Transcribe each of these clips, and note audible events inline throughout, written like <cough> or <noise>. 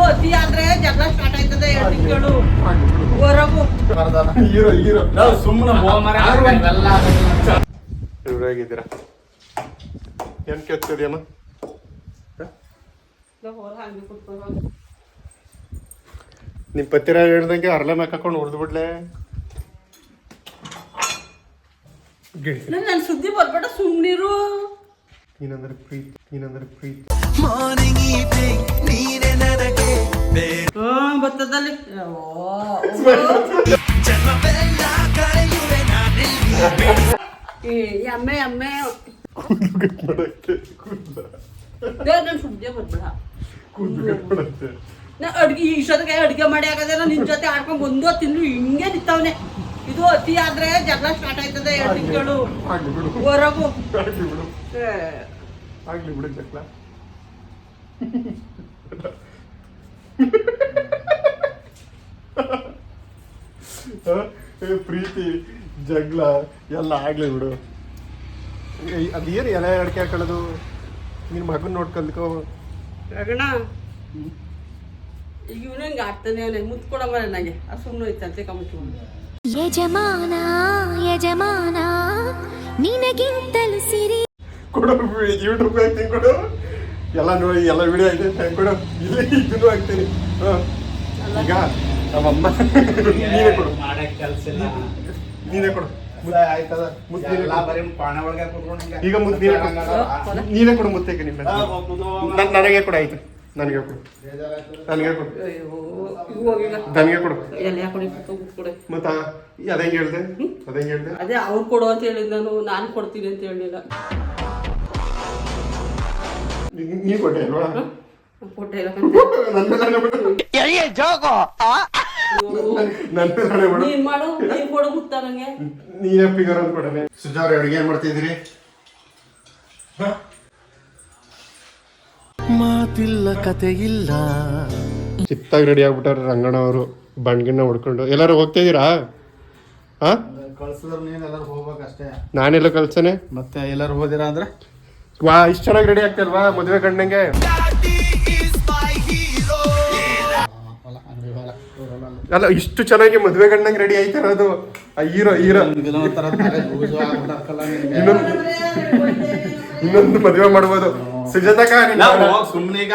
ಇದು ಅತಿ ಆದ್ರೆ ಜಗಳ ಸ್ಟಾರ್ಟ್ ಆಯ್ತದೆ ಎರಡು ತಿಂಗಳು ಹೊರಗು ಹೀರೋ ಹೀರೋ. ನಾವು ಸುಮ್ಮನೆ ಇವ್ರಾಗಿದ್ದೀರಾ? ಏನ್ ಕೆತ್ತಿದ್ಯಮ್ಮ ನಿಮ್ ಪತ್ತಿರ ಹೇಳ್ದಂಗೆ ಅರ್ಲೆ ಮ್ಯಾಕ್ ಹಾಕೊಂಡು ಉರ್ದು ಬಿಡ್ಲೆ. ನನ್ನ ಸುದ್ದಿ ಬರ್ಬೇಡ ಸುಮ್ನಿರು. ನೀನಂದ್ರೆ ಪ್ರೀತಿ ನೀನಂದ್ರೆ ಪ್ರೀತಿ ಹಾ ಬರ್ತದಲ್ಲಿ ಎಮ್ಮೆ ಎಮ್ಮೆ ಕೂದಲು ಕಟ್ ಮಾಡಕ್ಕೆ ಕೂದಲ ನನ್ನ ಸುದ್ದಿ ಬರ್ಬೇಡ ಕೂದಲು ಕಟ್ ಮಾಡಕ್ಕೆ ನಾ ಅಡ್ಗೆ ಇಷ್ಟೊತ್ತಿಗೆ ಅಡ್ಗೆ ಮಾಡಿ ಆಗದೆ ನಿನ್ ಜೊತೆ ಆಡ್ಕೊಂಡ್ ಬಂದು ತಿಂದು ಹಿಂಗೆ ನಿಂತವನೆ ಇದು ಅತಿ ಆದ್ರೆ ಜಗಳ ಸ್ಟಾರ್ಟ್ ಆಯ್ತದೆ. ಎರಡು ತಿಂಗಳು ಆಗ್ಲಿ ಬಿಡು. ಹೊರಗು. ಆಗ್ಲಿ ಬಿಡು. ಆಗ್ಲಿ ಬಿಡು? ಏ, ಪ್ರೀತಿ ಜಗಳ ಎಲ್ಲ ಆಗ್ಲಿ ಬಿಡು. ಅದು ಅದೇನು ಎಲೆ ಅಡಿಕೆ ಹಾಕೊಳ್ಳೋದು? ನಿನ್ ಮಗನ್ ನೋಡ್ಕೊಂಡ್ಕೋ ಕಲ್ತ್ಕೋ. ರಗಣ. ಈಗ ಇವನು ಹಿಂಗೆ ಆಗ್ತಾನೆ ಅವನೇ ಮುತ್ಕೊಡ ನನಗೆ ಅದು ಸುಮ್ಮನೆ ಐತಂತೆ ಕಮ್ಮಿಟ್ಕೊಂಡು ಯಜಮಾನ ಯಜಮಾನ ನಿನಗಿಂತಲೂ ಸಿರಿ. ಕೊಡು ಯೂಟ್ಯೂಬ್ ಹಾಕ್ತೀನಿ ಕೊಡು. ಎಲ್ಲ ನೋಡಿ ಎಲ್ಲ ವಿಡಿಯೋ ಐತೆ ಕೊಡು. ಇಲ್ಲಿ ಇದನ್ನು ಹಾಕ್ತೀನಿ. ಹ. ಈಗ ನಮ್ಮಮ್ಮ ನೀನೇ ಕೊಡು. ನೀನೇ ಕೊಡು. ಈಗ ಮುದ್ದು ನೀನೇ ಕೊಡು. ನೀನೇ ಕೊಡು ಮುತ್ತೇಕೆ ನಿಮ್ಮ ನನಗೆ ಕೂಡ ಆಯ್ತು. ನನಗೆ ಕೊಡು ನನಗೆ ಕೊಡು ಅಯ್ಯೋ ಈಗ ಹೋಗಿಲ್ಲ ನನಗೆ ಕೊಡು. ಮತ್ತ ಅದೇ ಹೇಳ್ದೆ? ಅದೇ ಹೇಳ್ದೆ? ಅದೇ ಅವ್ರು ಕೊಡು ಅಂತ ಹೇಳಿದ್ ನಾನು ನಾನು ಕೊಡ್ತೀನಿ ಅಂತ ಹೇಳಿಲ್ಲ ನೀ- ನೀ ಕೊಟ್ಟೆ ಅಲ್ವಾ? ಕೊಟ್ಟೆ ಇಲ್ಲ <laughs> ಕಂತೆ. ನನ್ನ ಮೇಲೆ ನಾನೇ ಬಿಡು ಮೇಲೆ ನಾನೇ ಬಿಡು ನೀನ್ ಮಾಡು ನೀನ್ ಕೊಡು ಮುತ್ತ ನಂಗೆ. ನೀನೇ ಫಿಗರ್ ಅಂತ ಕೊಡನೆ ಸುಜಾವ್ರೆ ಅಡುಗೆ ಏನ್ ಮಾಡ್ತಿದ್ದೀರಿ? ಮಾತಿಲ್ಲ ಕತೆ ಇಲ್ಲ ಚಿತ್ತಾಗಿ ರೆಡಿ ಆಗ್ಬಿಟ್ಟಾರೆ ರಂಗಣ್ಣ ಅವರು ಬಣ್ಗಿನ್ನ ಹೊಡ್ಕೊಂಡು. ಎಲ್ಲರೂ ಹೋಗ್ತಾ ಇದೀರಾ? ಹಾ ಕಳ್ಸಿದ್ರ ನೀನ್ ಎಲ್ಲರೂ ಹೋಗ್ಬೇಕಷ್ಟೇ ನಾನೆಲ್ಲ ಕಳ್ಸನೆ. ಮತ್ತೆ ಎಲ್ಲರೂ ಹೋದಿರಾ ಅಂದ್ರೆ? ವಾ ಇಷ್ಟು ಚೆನ್ನಾಗಿ ರೆಡಿ ಆಗ್ತಾರಲ್ವಾ ಮದುವೆ ಗಂಡಂಗೆ ಅಲ್ಲ ಇಷ್ಟು ಚೆನ್ನಾಗಿ ಮದುವೆ ಗಂಡಂಗೆ ರೆಡಿ ಆಯ್ತಿರೋದು ಹೀರೋ ಹೀರೋ. ಇನ್ನೊಂದು ಇನ್ನೊಂದು ಮದುವೆ ಮಾಡ್ಬೋದು. ಸುಜಾತಕ ಸುಮ್ನೀಗ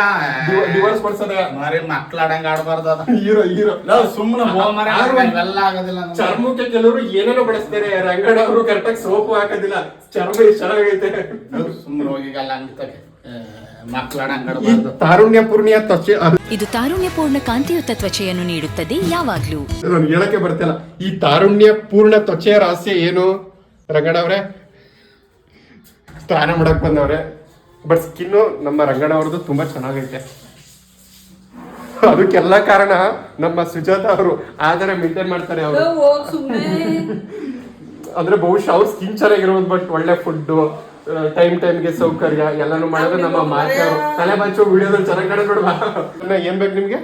ಡಿವೋರ್ಸ್ ಕೊಡ್ಸೋದ. ಮಾರಿ ಮಕ್ಳು ಆಡಂಗ ಆಡ್ಬಾರ್ದು ಅದ. Hero hero. ನಾವು ಸುಮ್ಮನೆ ಇವೆಲ್ಲ ಆಗೋದಿಲ್ಲ ಚರ್ಮಕ್ಕೆ ಕೆಲವರು ಏನೇನೋ ಬಳಸ್ತಾರೆ. ರಂಗಡ ಅವರು ಕರೆಕ್ಟಾಗಿ ಸೋಪು ಹಾಕೋದಿಲ್ಲ. ಚರ್ಮ ಚೆನ್ನಾಗೈತೆ. ಸುಮ್ಮನೆ ಹೋಗಿಗಲ್ಲ ಅಂತಕ್ಕೆ ತಾರುಣ್ಯ ಪೂರ್ಣಿಯ ತ್ವಚೆ ಇದು ಇದು ತಾರುಣ್ಯಪೂರ್ಣ ಕಾಂತಿಯುತ ತ್ವಚೆಯನ್ನು ನೀಡುತ್ತದೆ ಯಾವಾಗ್ಲೂ. ನಾನು ಹೇಳಕ್ಕೆ ಬರ್ತಿಲ್ಲ. ಈ ತಾರುಣ್ಯ ಪೂರ್ಣ ತ್ವಚೆಯ ರಹಸ್ಯ ಏನು? ರಂಗಣ್ಣ ಅವ್ರೆ ಸ್ನಾನ ಮಾಡಕ್ ಬಂದವ್ರೆ. ಬಟ್ ಸ್ಕಿನ್ನು ನಮ್ಮ ರಂಗಣ ಅವ್ರದ್ದು ತುಂಬಾ ಚೆನ್ನಾಗೈತೆ. ಅದಕ್ಕೆಲ್ಲ ಕಾರಣ ನಮ್ಮ ಸುಜಾತ ಅವರು ಆದರೆ ಮೇಂಟೈನ್ ಮಾಡ್ತಾರೆ ಅವರು. ಅಂದ್ರೆ ಬಹುಶಃ ಅವ್ರ ಸ್ಕಿನ್ ಚೆನ್ನಾಗಿರೋದು ಬಟ್ ಒಳ್ಳೆ ಫುಡ್ ಟೈಮ್ ಟೈಮ್ಗೆ ಸೌಕರ್ಯ ಎಲ್ಲಾನು ಮಾಡೋದು ನಮ್ಮ ಮಾತೆ ಅವರು. ತಲೆ ಬಾಚು ವಿಡಿಯೋದಲ್ಲಿ ಚೆನ್ನಾಗಿ ಕಾಣ ನೋಡುವ. ಇನ್ನ ಏನ್ ಬೇಕು ನಿಮ್ಗೆ?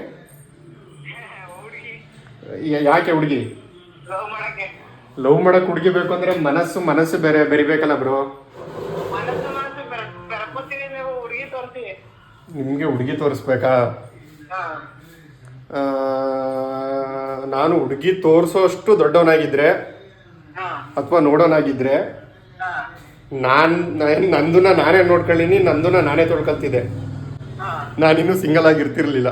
ಯಾ- ಯಾಕೆ ಹುಡುಗಿ? ಲವ್ ಮಾಡಕ್ ಹುಡುಗಿ ಬೇಕು ಅಂದ್ರೆ ಮನಸ್ಸು ಮನಸ್ಸು ಬೇರೆ ಬೆರಿಬೇಕಲ್ಲ ಬ್ರೋ ನಿಮ್ಗೆ ಹುಡುಗಿ ತೋರಿಸ್ಬೇಕಾ? ನಾನು ಹುಡುಗಿ ತೋರಿಸೋಷ್ಟು ದೊಡ್ಡವನಾಗಿದ್ರೆ ಅಥವಾ ನೋಡೋನಾಗಿದ್ರೆ ನಾನು ನಾನ್- ನಂದನ್ನ ನಾನೇ ನೋಡ್ಕೊಳ್ಳೀನಿ ನಂದನ್ನ ನಾನೇ ತೊಳ್ಕೊಳ್ತಿದ್ದೆ. ನಾನಿನ್ನೂ ಸಿಂಗಲ್ ಆಗಿರ್ತಿರ್ಲಿಲ್ಲ.